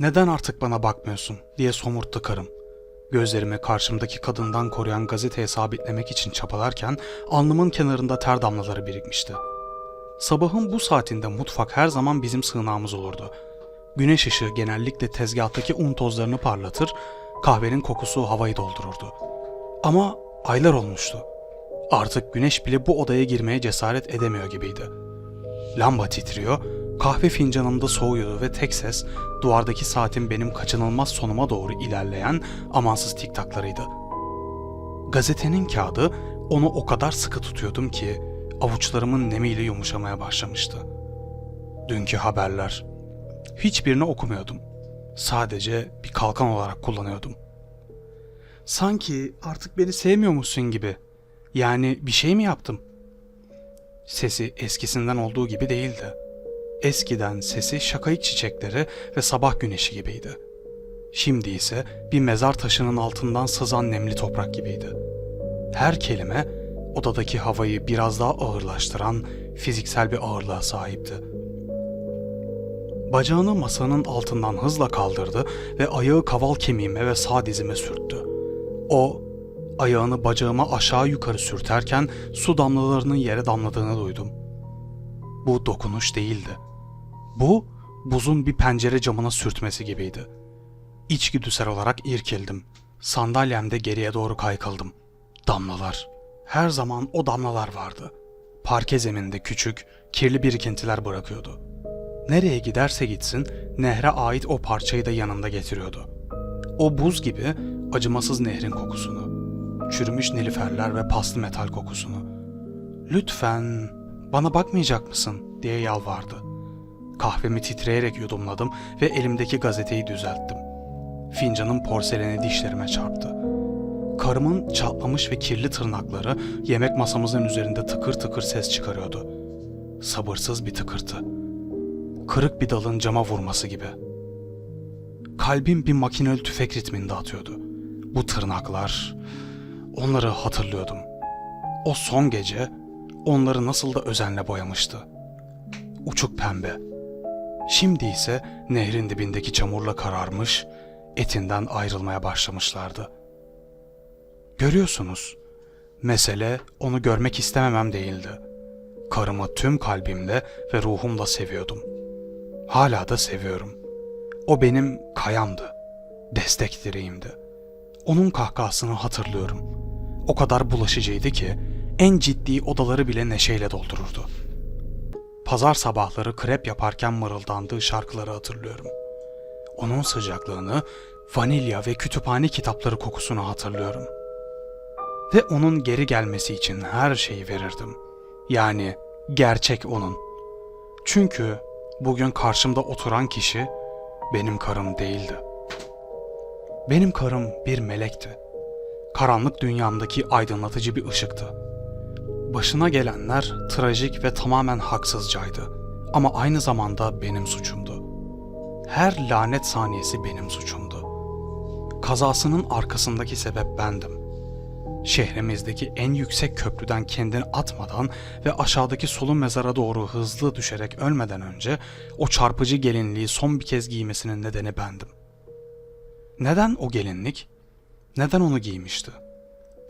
Neden artık bana bakmıyorsun diye somurttu karım. Gözlerimi karşımdaki kadından koruyan gazeteye sabitlemek için çabalarken alnımın kenarında ter damlaları birikmişti. Sabahın bu saatinde mutfak her zaman bizim sığınağımız olurdu. Güneş ışığı genellikle tezgahtaki un tozlarını parlatır, kahvenin kokusu havayı doldururdu. Ama aylar olmuştu. Artık güneş bile bu odaya girmeye cesaret edemiyor gibiydi. Lamba titriyor, kahve fincanımda soğuyordu ve tek ses duvardaki saatin benim kaçınılmaz sonuma doğru ilerleyen amansız tiktaklarıydı. Gazetenin kağıdı onu o kadar sıkı tutuyordum ki avuçlarımın nemiyle yumuşamaya başlamıştı. Dünkü haberler. Hiçbirini okumuyordum. Sadece bir kalkan olarak kullanıyordum. Sanki artık beni sevmiyormuşsun gibi. Yani bir şey mi yaptım? Sesi eskisinden olduğu gibi değildi. Eskiden sesi şakayık çiçekleri ve sabah güneşi gibiydi. Şimdi ise bir mezar taşının altından sızan nemli toprak gibiydi. Her kelime odadaki havayı biraz daha ağırlaştıran fiziksel bir ağırlığa sahipti. Bacağını masanın altından hızla kaldırdı ve ayağı kaval kemiğime ve sağ dizime sürttü. O, ayağını bacağıma aşağı yukarı sürterken su damlalarının yere damladığını duydum. Bu dokunuş değildi. Bu, buzun bir pencere camına sürtmesi gibiydi. İçgüdüsel olarak irkildim. Sandalyemde geriye doğru kaykıldım. Damlalar. Her zaman o damlalar vardı. Parke zeminde küçük, kirli birikintiler bırakıyordu. Nereye giderse gitsin, nehre ait o parçayı da yanında getiriyordu. O buz gibi acımasız nehrin kokusunu, çürümüş nilüferler ve paslı metal kokusunu. Lütfen bana bakmayacak mısın diye yalvardı. Kahvemi titreyerek yudumladım ve elimdeki gazeteyi düzelttim. Fincanın porseleni dişlerime çarptı. Karımın çatlamış ve kirli tırnakları yemek masamızın üzerinde tıkır tıkır ses çıkarıyordu. Sabırsız bir tıkırtı. Kırık bir dalın cama vurması gibi. Kalbim bir makineli tüfek ritminde atıyordu. Bu tırnaklar, onları hatırlıyordum. O son gece onları nasıl da özenle boyamıştı. Uçuk pembe. Şimdi ise nehrin dibindeki çamurla kararmış, etinden ayrılmaya başlamışlardı. Görüyorsunuz, mesele onu görmek istememem değildi. Karımı tüm kalbimle ve ruhumla seviyordum. Hala da seviyorum. O benim kayamdı, destek direğimdi. Onun kahkahasını hatırlıyorum. O kadar bulaşıcıydı ki en ciddi odaları bile neşeyle doldururdu. Pazar sabahları krep yaparken mırıldandığı şarkıları hatırlıyorum. Onun sıcaklığını, vanilya ve kütüphane kitapları kokusunu hatırlıyorum. Ve onun geri gelmesi için her şeyi verirdim. Yani gerçek onun. Çünkü bugün karşımda oturan kişi benim karım değildi. Benim karım bir melekti. Karanlık dünyamdaki aydınlatıcı bir ışıktı. Başına gelenler trajik ve tamamen haksızcaydı. Ama aynı zamanda benim suçumdu. Her lanet saniyesi benim suçumdu. Kazasının arkasındaki sebep bendim. Şehrimizdeki en yüksek köprüden kendini atmadan ve aşağıdaki solun mezara doğru hızlı düşerek ölmeden önce o çarpıcı gelinliği son bir kez giymesinin nedeni bendim. Neden o gelinlik? Neden onu giymişti?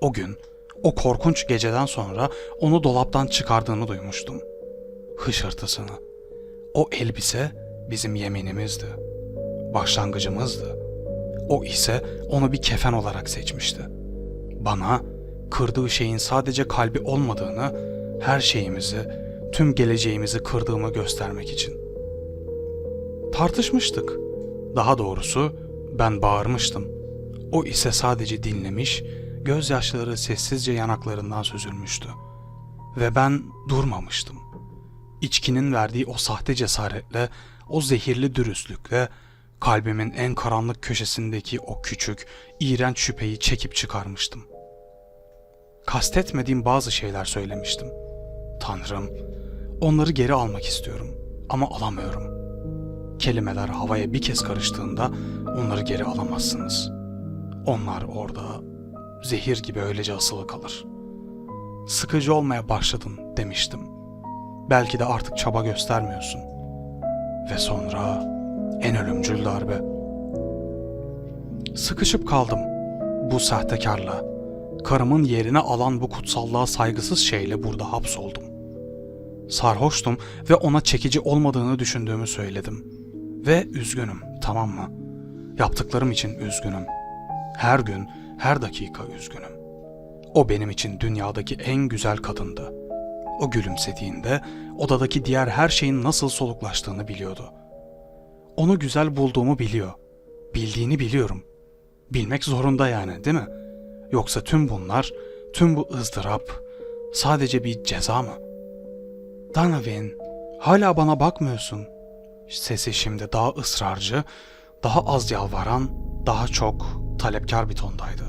O gün, o korkunç geceden sonra onu dolaptan çıkardığını duymuştum. Hışırtısını. O elbise bizim yeminimizdi. Başlangıcımızdı. O ise onu bir kefen olarak seçmişti. Bana kırdığı şeyin sadece kalbi olmadığını, her şeyimizi, tüm geleceğimizi kırdığımı göstermek için. Tartışmıştık. Daha doğrusu ben bağırmıştım. O ise sadece dinlemiş, gözyaşları sessizce yanaklarından süzülmüştü. Ve ben durmamıştım. İçkinin verdiği o sahte cesaretle, o zehirli dürüstlükle kalbimin en karanlık köşesindeki o küçük, iğrenç şüpheyi çekip çıkarmıştım. Kastetmediğim bazı şeyler söylemiştim. Tanrım, onları geri almak istiyorum ama alamıyorum. Kelimeler havaya bir kez karıştığında onları geri alamazsınız. Onlar orada zehir gibi öylece asılı kalır. Sıkıcı olmaya başladın demiştim. Belki de artık çaba göstermiyorsun. Ve sonra en ölümcül darbe. Sıkışıp kaldım bu sahtekarla. Karımın yerine alan bu kutsallığa saygısız şeyle burada hapsoldum. Sarhoştum ve ona çekici olmadığını düşündüğümü söyledim. Ve üzgünüm, tamam mı? Yaptıklarım için üzgünüm. Her gün, her dakika üzgünüm. O benim için dünyadaki en güzel kadındı. O gülümsediğinde odadaki diğer her şeyin nasıl soluklaştığını biliyordu. Onu güzel bulduğumu biliyor. Bildiğini biliyorum. Bilmek zorunda yani, değil mi? Yoksa tüm bunlar, tüm bu ızdırap sadece bir ceza mı? Donovan, hala bana bakmıyorsun. Sesi şimdi daha ısrarcı, daha az yalvaran, daha çok talepkar bir tondaydı.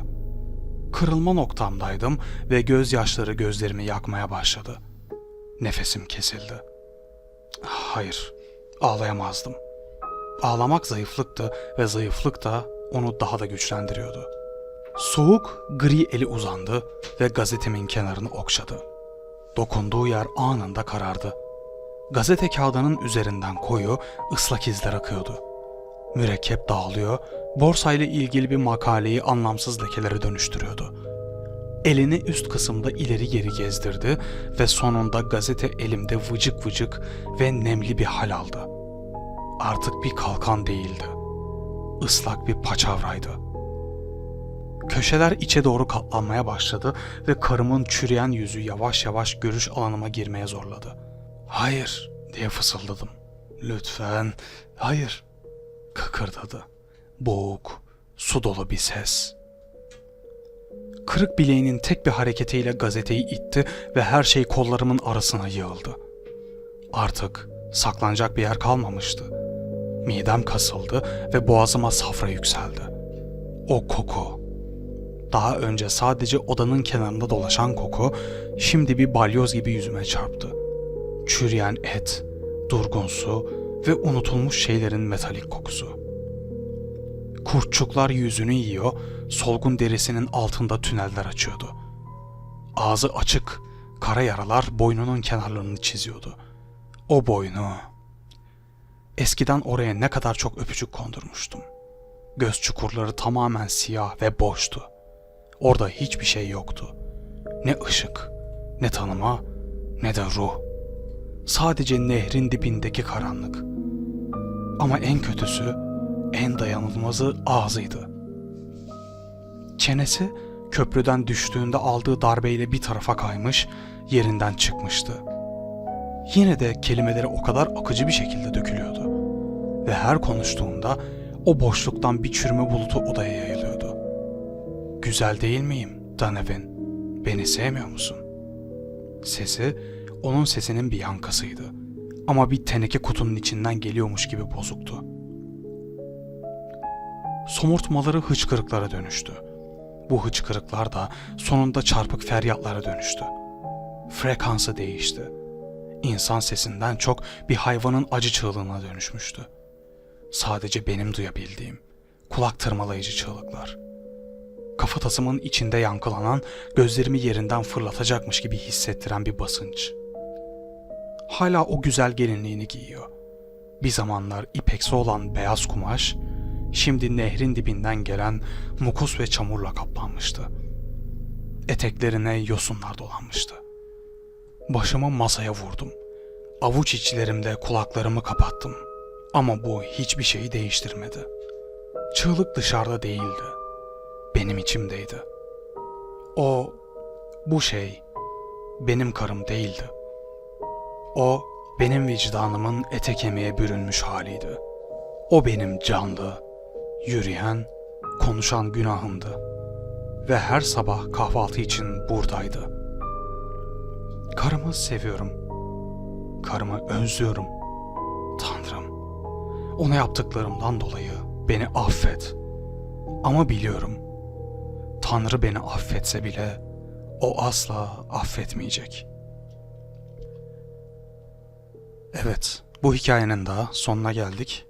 Kırılma noktamdaydım ve gözyaşları gözlerimi yakmaya başladı. Nefesim kesildi. Hayır, ağlayamazdım. Ağlamak zayıflıktı ve zayıflık da onu daha da güçlendiriyordu. Soğuk, gri eli uzandı ve gazetemin kenarını okşadı. Dokunduğu yer anında karardı. Gazete kağıdının üzerinden koyu, ıslak izler akıyordu. Mürekkep dağılıyor, borsayla ilgili bir makaleyi anlamsız lekelere dönüştürüyordu. Elini üst kısımda ileri geri gezdirdi ve sonunda gazete elimde vıcık vıcık ve nemli bir hal aldı. Artık bir kalkan değildi. Islak bir paçavraydı. Köşeler içe doğru katlanmaya başladı ve karımın çürüyen yüzü yavaş yavaş görüş alanıma girmeye zorladı. Hayır diye fısıldadım. Lütfen, hayır. Kıkırdadı. Boğuk, su dolu bir ses. Kırık bileğinin tek bir hareketiyle gazeteyi itti ve her şey kollarımın arasına yığıldı. Artık saklanacak bir yer kalmamıştı. Midem kasıldı ve boğazıma safra yükseldi. O koku. Daha önce sadece odanın kenarında dolaşan koku şimdi bir balyoz gibi yüzüme çarptı. Çürüyen et, durgun su ve unutulmuş şeylerin metalik kokusu. Kurtçuklar yüzünü yiyor, solgun derisinin altında tüneller açıyordu. Ağzı açık, kara yaralar boynunun kenarlarını çiziyordu. O boynu. Eskiden oraya ne kadar çok öpücük kondurmuştum. Göz çukurları tamamen siyah ve boştu. Orada hiçbir şey yoktu. Ne ışık, ne tanıma, ne de ruh. Sadece nehrin dibindeki karanlık. Ama en kötüsü, en dayanılmazı ağzıydı. Çenesi köprüden düştüğünde aldığı darbeyle bir tarafa kaymış, yerinden çıkmıştı. Yine de kelimeleri o kadar akıcı bir şekilde dökülüyordu. Ve her konuştuğunda o boşluktan bir çürüme bulutu odaya yayılıyordu. Güzel değil miyim Donovan? Beni sevmiyor musun? Sesi onun sesinin bir yankasıydı. Ama bir teneke kutunun içinden geliyormuş gibi bozuktu. Somurtmaları hıçkırıklara dönüştü. Bu hıçkırıklar da sonunda çarpık feryatlara dönüştü. Frekansı değişti. İnsan sesinden çok bir hayvanın acı çığlığına dönüşmüştü. Sadece benim duyabildiğim kulak tırmalayıcı çığlıklar. Kafatasımın içinde yankılanan, gözlerimi yerinden fırlatacakmış gibi hissettiren bir basınç. Hala o güzel gelinliğini giyiyor. Bir zamanlar ipeksi olan beyaz kumaş, şimdi nehrin dibinden gelen mukus ve çamurla kaplanmıştı. Eteklerine yosunlar dolanmıştı. Başımı masaya vurdum. Avuç içlerimde kulaklarımı kapattım. Ama bu hiçbir şeyi değiştirmedi. Çığlık dışarıda değildi. Benim içimdeydi. O, bu şey, benim karım değildi. O, benim vicdanımın ete kemiğe bürünmüş haliydi. O benim canlı, yürüyen, konuşan günahımdı. Ve her sabah kahvaltı için buradaydı. Karımı seviyorum. Karımı özlüyorum. Tanrım, ona yaptıklarımdan dolayı beni affet. Ama biliyorum, Tanrı beni affetse bile o asla affetmeyecek. Evet, bu hikayenin daha sonuna geldik.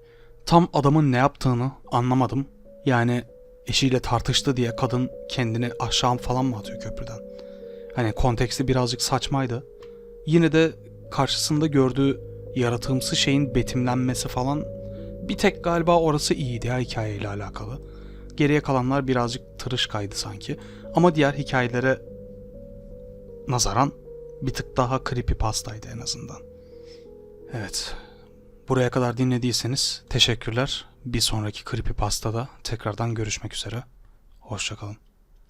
Tam adamın ne yaptığını anlamadım. Yani eşiyle tartıştı diye kadın kendini aşağı falan mı atıyor köprüden? Hani konteksti birazcık saçmaydı. Yine de karşısında gördüğü yaratığımsı şeyin betimlenmesi falan bir tek galiba orası iyiydi ya hikayeyle alakalı. Geriye kalanlar birazcık tırışkaydı sanki. Ama diğer hikayelere nazaran bir tık daha creepypastaydı en azından. Evet. Buraya kadar dinlediyseniz teşekkürler. Bir sonraki creepypastada tekrardan görüşmek üzere. Hoşçakalın.